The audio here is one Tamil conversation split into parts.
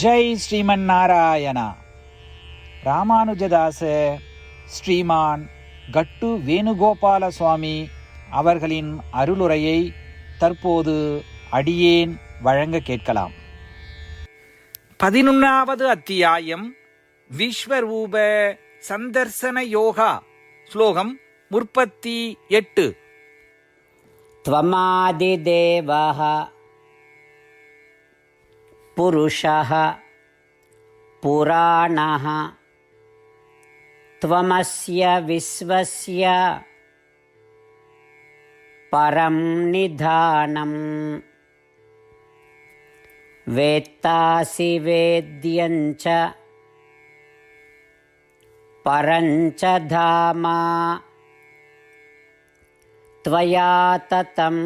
ஜெய் ஸ்ரீமன் நாராயணா ராமானுஜதாச ஸ்ரீமான் கட்டு வேணுகோபால சுவாமி அவர்களின் அருளுரையை தற்போது அடியேன் வழங்க கேட்கலாம் பதினொன்றாவது அத்தியாயம் விஸ்வரூப சந்தர்சன யோகா ஸ்லோகம் முப்பத்தி எட்டு त्वमादिदेवः पुरुषः। पुराणः। त्वमस्य विश्वस्य। परं निधानम् वेत्तासि वेद्यञ्च परञ्च धामा। त्वया ततं।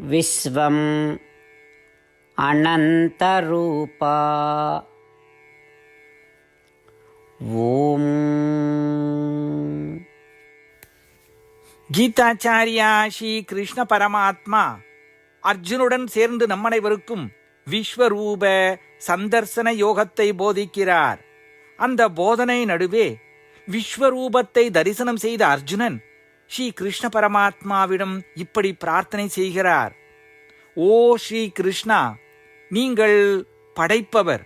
विश्वम् अनन्तरूपा ॐ கீதாச்சாரியா ஸ்ரீ கிருஷ்ண பரமாத்மா அர்ஜுனுடன் சேர்ந்து நம்மனைவருக்கும் விஸ்வரூப சந்தர்சன யோகத்தை போதிக்கிறார் அந்த போதனை நடுவே விஸ்வரூபத்தை தரிசனம் செய்த அர்ஜுனன் ஸ்ரீ கிருஷ்ண பரமாத்மாவிடம் இப்படி பிரார்த்தனை செய்கிறார் ஓ ஸ்ரீ கிருஷ்ணா நீங்கள் படைப்பவர்.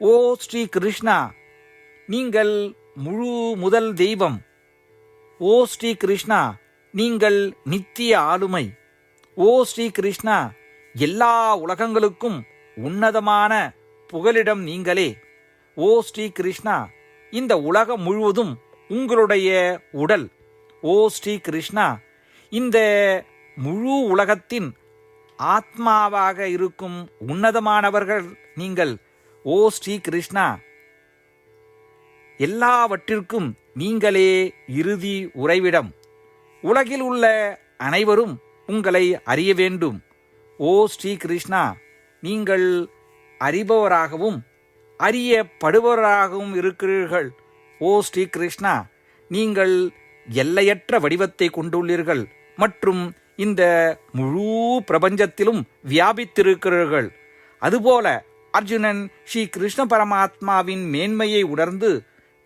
ஓ ஸ்ரீ கிருஷ்ணா நீங்கள் முழு முதல் தெய்வம். ஓ ஸ்ரீ கிருஷ்ணா நீங்கள் நித்திய ஆளுமை. ஓ ஸ்ரீ கிருஷ்ணா எல்லா உலகங்களுக்கும் உன்னதமான புகலிடம் நீங்களே. ஓ ஸ்ரீ கிருஷ்ணா இந்த உலகம் முழுவதும் உங்களுடைய உடல். ஓ ஸ்ரீ கிருஷ்ணா இந்த முழு உலகத்தின் ஆத்மாவாக இருக்கும் உன்னதமானவர்கள் நீங்கள் ஓ ஸ்ரீ கிருஷ்ணா! எல்லாவற்றிற்கும் நீங்களே இறுதி உறைவிடம். உலகில் உள்ள அனைவரும் உங்களை அறிய வேண்டும். ஓ ஸ்ரீ கிருஷ்ணா! நீங்கள் அறிபவராகவும் அறியப்படுபவராகவும் இருக்கிறீர்கள். ஓ ஸ்ரீ கிருஷ்ணா! நீங்கள் எல்லையற்ற வடிவத்தை கொண்டுள்ளீர்கள் மற்றும் இந்த முழு பிரபஞ்சத்திலும் வியாபித்திருக்கிறீர்கள். அதுபோல அர்ஜுனன் ஸ்ரீ கிருஷ்ண பரமாத்மாவின் மேன்மையை உணர்ந்து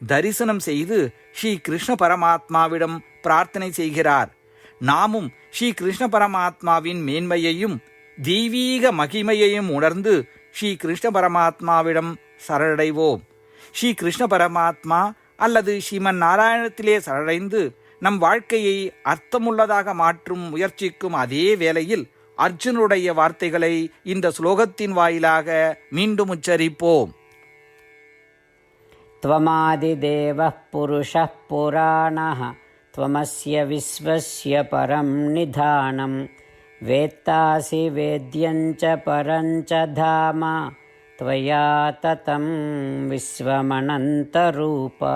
தரிசனம் செய்து ஸ்ரீ கிருஷ்ண பரமாத்மாவிடம் பிரார்த்தனை செய்கிறார். நாமும் ஸ்ரீ கிருஷ்ண பரமாத்மாவின் மேன்மையையும் தெய்வீக மகிமையையும் உணர்ந்து ஸ்ரீ கிருஷ்ண பரமாத்மாவிடம் சரணடைவோம். ஸ்ரீ கிருஷ்ண பரமாத்மா அல்லது ஸ்ரீமன் நாராயணத்திலே சரணடைந்து நம் வாழ்க்கையை அர்த்தமுள்ளதாக மாற்றும் முயற்சிக்கும் அதே வேளையில் அர்ஜுனுடைய வார்த்தைகளை இந்த ஸ்லோகத்தின் வாயிலாக மீண்டும் உச்சரிப்போம் त्वमादिदेवः पुरुषः पुराणः त्वमस्य विश्वस्य परं निधानं वेत्तासि वेद्यञ्च परञ्च धाम त्वया ततं विश्वमनन्तरूपा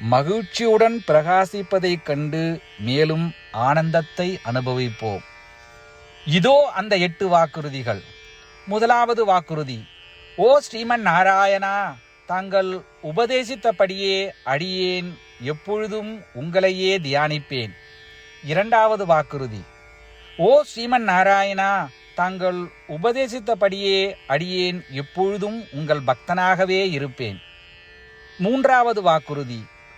மகிழ்ச்சியுடன் பிரகாசிப்பதைக் கண்டு மேலும் ஆனந்தத்தை அனுபவிப்போம். இதோ அந்த எட்டு வாக்குறுதிகள். முதலாவது வாக்குறுதி. ஓ ஸ்ரீமன் நாராயணா தாங்கள் உபதேசித்தபடியே அடியேன் எப்பொழுதும் உங்களையே தியானிப்பேன். இரண்டாவது வாக்குறுதி. ஓ ஸ்ரீமன் நாராயணா தாங்கள் உபதேசித்தபடியே அடியேன் எப்பொழுதும் உங்கள் பக்தனாகவே இருப்பேன். மூன்றாவது வாக்குறுதி.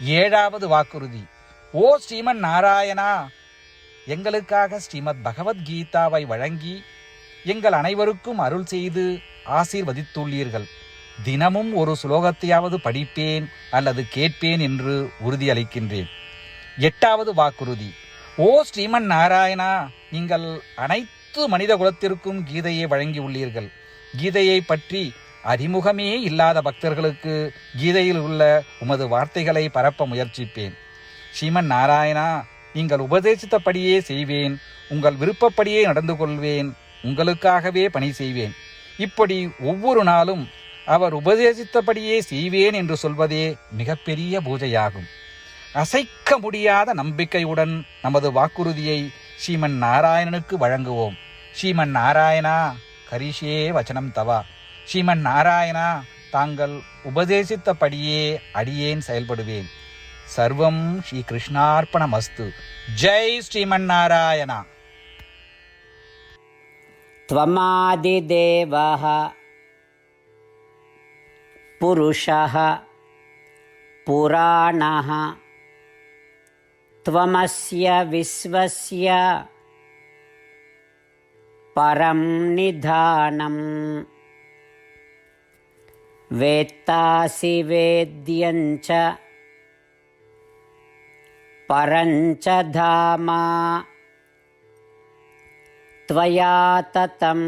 ஏழாவது வாக்குறுதி. ஓ ஸ்ரீமன் நாராயணா எங்களுக்காக ஸ்ரீமத் பகவத்கீதாவை வழங்கி எங்கள் அனைவருக்கும் அருள் செய்து ஆசீர்வதித்துள்ளீர்கள். தினமும் ஒரு சுலோகத்தையாவது படிப்பேன் அல்லது கேட்பேன் என்று உறுதியளிக்கின்றேன் எட்டாவது வாக்குறுதி. ஓ ஸ்ரீமன் நாராயணா நீங்கள் அனைத்து மனித குலத்திற்கும் கீதையை வழங்கியுள்ளீர்கள். கீதையை பற்றி அறிமுகமே இல்லாத பக்தர்களுக்கு கீதையில் உள்ள உமது வார்த்தைகளை பரப்ப முயற்சிப்பேன். ஸ்ரீமன் நாராயணா நீங்கள் உபதேசித்தபடியே செய்வேன் உங்கள் விருப்பப்படியே நடந்து கொள்வேன் உங்களுக்காகவே பணி செய்வேன். இப்படி ஒவ்வொரு நாளும் அவர் உபதேசித்தபடியே செய்வேன் என்று சொல்வதே மிகப்பெரிய பூஜையாகும். அசைக்க முடியாத நம்பிக்கையுடன் நமது வாக்குறுதியை ஸ்ரீமன் நாராயணனுக்கு வழங்குவோம். ஸ்ரீமன் நாராயணா கரிஷே வச்சனம் தவா. ஸ்ரீமன் நாராயணா தாங்கள் உபதேசித்தபடியே அடியேன் செயல்படுவேன் சர்வம் ஸ்ரீ கிருஷ்ணார்ப்பணமஸ்து ஜெய் ஸ்ரீமன் நாராயணா त्वमादिदेवः पुरुषः पुराणः त्वमस्य विश्वस्य परं निधानम् वेत्तासि वेद्यञ्च परञ्च धामा। त्वया ततं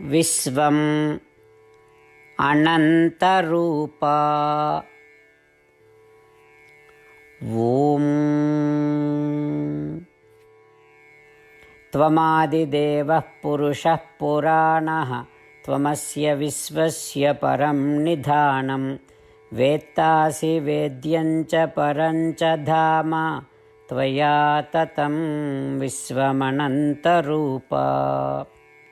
विश्वम् अनन्तरूपा। ॐ। त्वमादिदेवः पुरुषः पुराणः त्वमस्य विश्वस्य परं निधानं वेत्तासि वेद्यञ्च परञ्च धाम त्वया ततं विश्वमनन्तरूपा